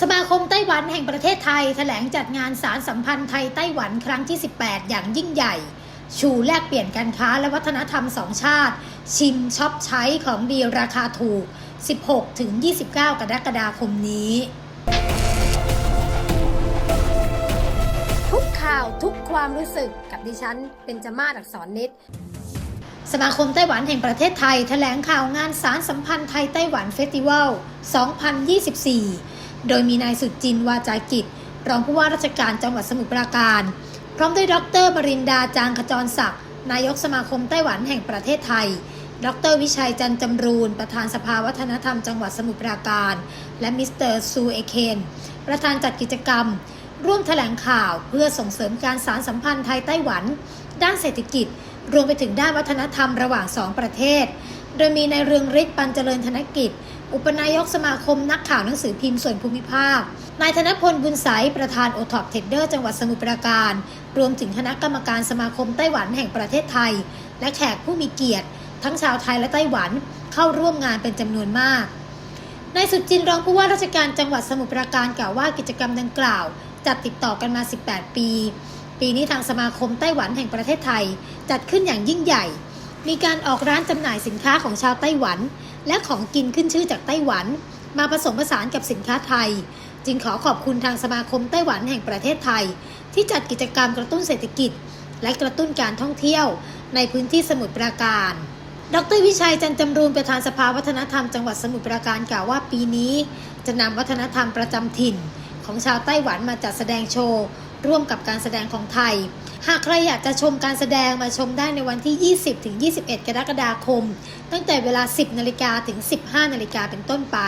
สมาคมไต้หวันแห่งประเทศไทยแถลงจัดงานสารสัมพันธ์ไทยไต้หวันครั้งที่ 18 อย่างยิ่งใหญ่ ชูแลกเปลี่ยนการค้าและวัฒนธรรมสองชาติ ชิมช็อปใช้ของดีราคาถูก 16ถึง29 กรกฎาคมนี้ ทุกข่าวทุกความรู้สึกกับดิฉันเป็นจมาศอักษรนิดสมาคมไต้หวันแห่งประเทศไทยแถลงข่าวงานสารสัมพันธ์ไทยไต้หวันเฟสติวัล 2024 โดยมีนายสุจินวาจากิจ รองผู้ว่าราชการจังหวัดสมุทรปราการ พร้อมด้วยดรบรินดาจางขจรศักดิ์นายกสมาคมไต้หวันแห่งประเทศไทย ดรวิชัยจันจำรูน ประธานสภาวัฒนธรรมจังหวัดสมุทรปราการ และมิสเตอร์ซูเอเคนประธานจัดกิจกรรม ร่วมแถลงข่าวเพื่อส่งเสริมการสารสัมพันธ์ไทยไต้หวัน ด้านเศรษฐกิจ รวมไปถึงด้านวัฒนธรรมระหว่างสองประเทศ โดยมีนายเรืองฤทธิ์ปันเจริญธนกิจ อุปนายกสมาคมนักข่าวหนังสือพิมพ์ส่วนภูมิภาค นายธนพลบุญสายประธานโอท็อปเทรดเดอร์จังหวัดสมุทรปราการ รวมถึงคณะกรรมการสมาคมไต้หวันแห่งประเทศไทย และแขกผู้มีเกียรติ ทั้งชาวไทยและไต้หวันเข้าร่วมงานเป็นจำนวนมาก นายสุจินรองผู้ว่าราชการจังหวัดสมุทรปราการกล่าวว่ากิจกรรมดังกล่าว จัดติดต่อกันมา 18 ปี ปีนี้ทางสมาคมไต้หวันแห่งประเทศไทย จัดขึ้นอย่างยิ่งใหญ่ มีการออกร้านจำหน่ายสินค้าของชาวไต้หวัน และของกินขึ้นชื่อจากไต้หวัน มาผสมผสานกับสินค้าไทย จึงขอขอบคุณทางสมาคมไต้หวันแห่งประเทศไทย ที่จัดกิจกรรมกระตุ้นเศรษฐกิจ และกระตุ้นการท่องเที่ยว ในพื้นที่สมุทรปราการ ดรวิชัยจันจำรูนประธานสภาวัฒนธรรมจังหวัดสมุทรปราการกล่าวว่าปีนี้ จะนำวัฒนธรรมประจำถิ่น ของชาวไต้หวันมาจัดแสดงโชว์ร่วมกับการแสดงของไทย หากใครอยากจะชมการแสดงมาชมได้ในวันที่ 20ถึง21 กรกฎาคม ตั้งแต่เวลา 10 นาฬิกาถึง 15 นาฬิกาเป็นต้นไป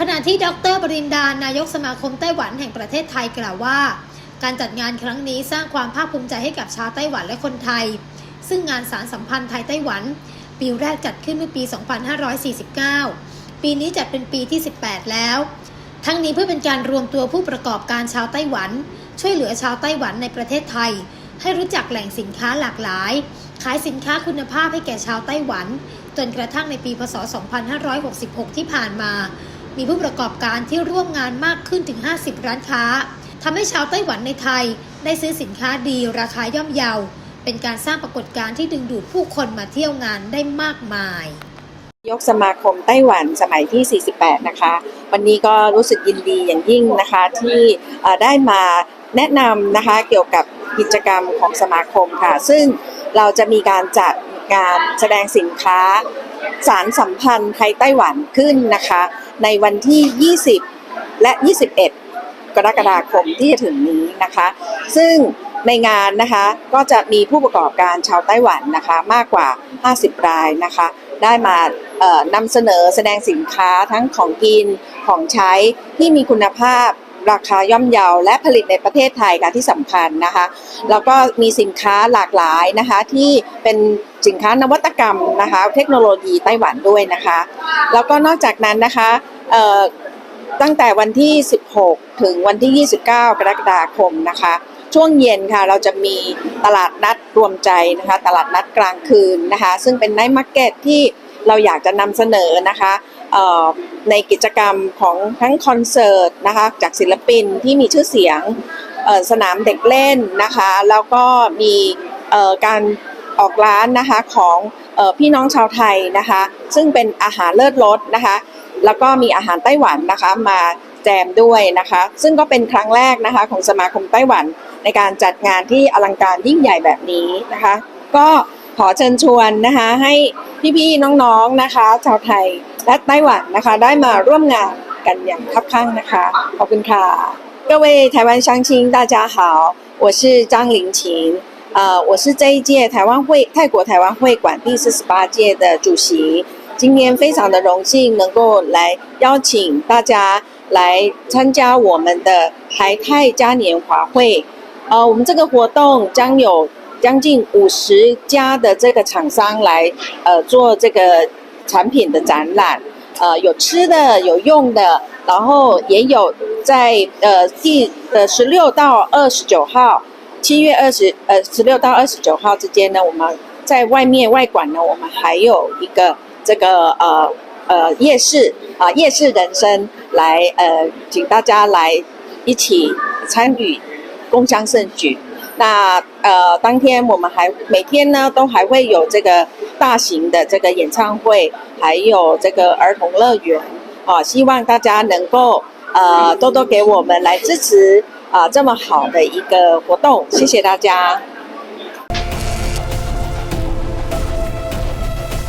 ขณะที่ดรบรินดานายกสมาคมไต้หวันแห่งประเทศไทยกล่าวว่า การจัดงานครั้งนี้สร้างความภาคภูมิใจให้กับชาวไต้หวันและคนไทย ซึ่งงานสารสัมพันธ์ไทยไต้หวัน ปีแรกจัดขึ้นเมื่อปี 2549 ปีนี้จัดเป็นปีที่ 18 แล้วทั้งนี้เพื่อเป็นการรวมตัวผู้ประกอบการชาวไต้หวัน ช่วยเหลือชาวไต้หวันในประเทศไทย ให้รู้จักแหล่งสินค้าหลากหลาย ขายสินค้าคุณภาพให้แก่ชาวไต้หวัน จนกระทั่งในปีพศ 2566 ที่ผ่านมา มีผู้ประกอบการที่ร่วมงานมากขึ้นถึง 50 ร้านค้าทำให้ชาวไต้หวันในไทย ได้ซื้อสินค้าดีราคาย่อมเยา เป็นการสร้างปรากฏการณ์ที่ดึงดูดผู้คนมาเที่ยวงานได้มากมายยกสมาคมไต้หวันสมัยที่ 48 นะคะ วันนี้ก็รู้สึกยินดีอย่างยิ่งนะคะที่ได้มา แนะนำนะคะเกี่ยวกับกิจกรรมของสมาคมค่ะ ซึ่งเราจะมีการจัดงานแสดงสินค้า สารสัมพันธ์ไทยไต้หวันขึ้นนะคะ ในวันที่ 20 และ 21 กรกฎาคมที่จะถึงนี้นะคะ ซึ่งในงานนะคะก็จะมีผู้ประกอบการชาวไต้หวันนะคะมากกว่า 50 รายนะคะ ได้มาเอ่อนำเสนอแสดงสินค้าทั้งของกินของใช้ที่มีคุณภาพ ราคาย่อมเยาและผลิตในประเทศไทยค่ะที่สำคัญนะคะ แล้วก็มีสินค้าหลากหลายนะคะที่เป็นสินค้านวัตกรรมนะคะ เทคโนโลยีไต้หวันด้วยนะคะ แล้วก็นอกจากนั้นนะคะตั้งแต่วันที่ 16 ถึงวันที่ 29 กรกฎาคมนะคะ ช่วงเย็นค่ะเราจะมีตลาดนัดรวมใจนะคะ ตลาดนัดกลางคืนนะคะ ซึ่งเป็นไนท์มาร์เก็ตที่เราอยากจะนำเสนอนะคะ ในกิจกรรมของทั้งคอนเสิร์ตนะคะจากศิลปินที่มีชื่อเสียงสนามเด็กเล่นนะคะ แล้วก็มีการออกร้านนะคะของออพี่น้องชาวไทยนะคะ ซึ่งเป็นอาหารเลิศรสนะคะ แล้วก็มีอาหารไต้หวันนะคะมาแจมด้วยนะคะ ซึ่งก็เป็นครั้งแรกนะคะของสมาคมไต้หวันในการจัดงานที่อลังการยิ่งใหญ่แบบนี้นะคะ ก็ ขอเชิญชวนนะคะให้พี่ๆน้องๆนะคะ ชาวไทยและไต้หวันนะคะ ได้มาร่วมงานกันอย่างคับข้างนะคะขอบคุณค่ะ各位台湾乡亲大家好我是张玲琴呃，我是这一届台湾会泰国台湾会馆第四十八届的主席。今天非常的荣幸能够来邀请大家来参加我们的台泰嘉年华会。呃，我们这个活动将有 将近五十家的这个厂商来呃做这个产品的展览，呃有吃的有用的，然后也有在呃第呃十六到二十九号，七月二十呃十六到二十九号之间呢，我们在外面外馆呢，我们还有一个这个呃呃夜市，啊夜市人生来呃，请大家来一起参与共襄盛举。那呃，当天我们还每天呢都还会有这个大型的这个演唱会，还有这个儿童乐园啊，希望大家能够呃多多给我们来支持啊、这么好的一个活动，谢谢大家。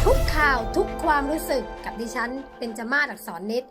ทุกข่าวทุกความรู้สึกกับดิฉันเป็นจมาศอักษรนิด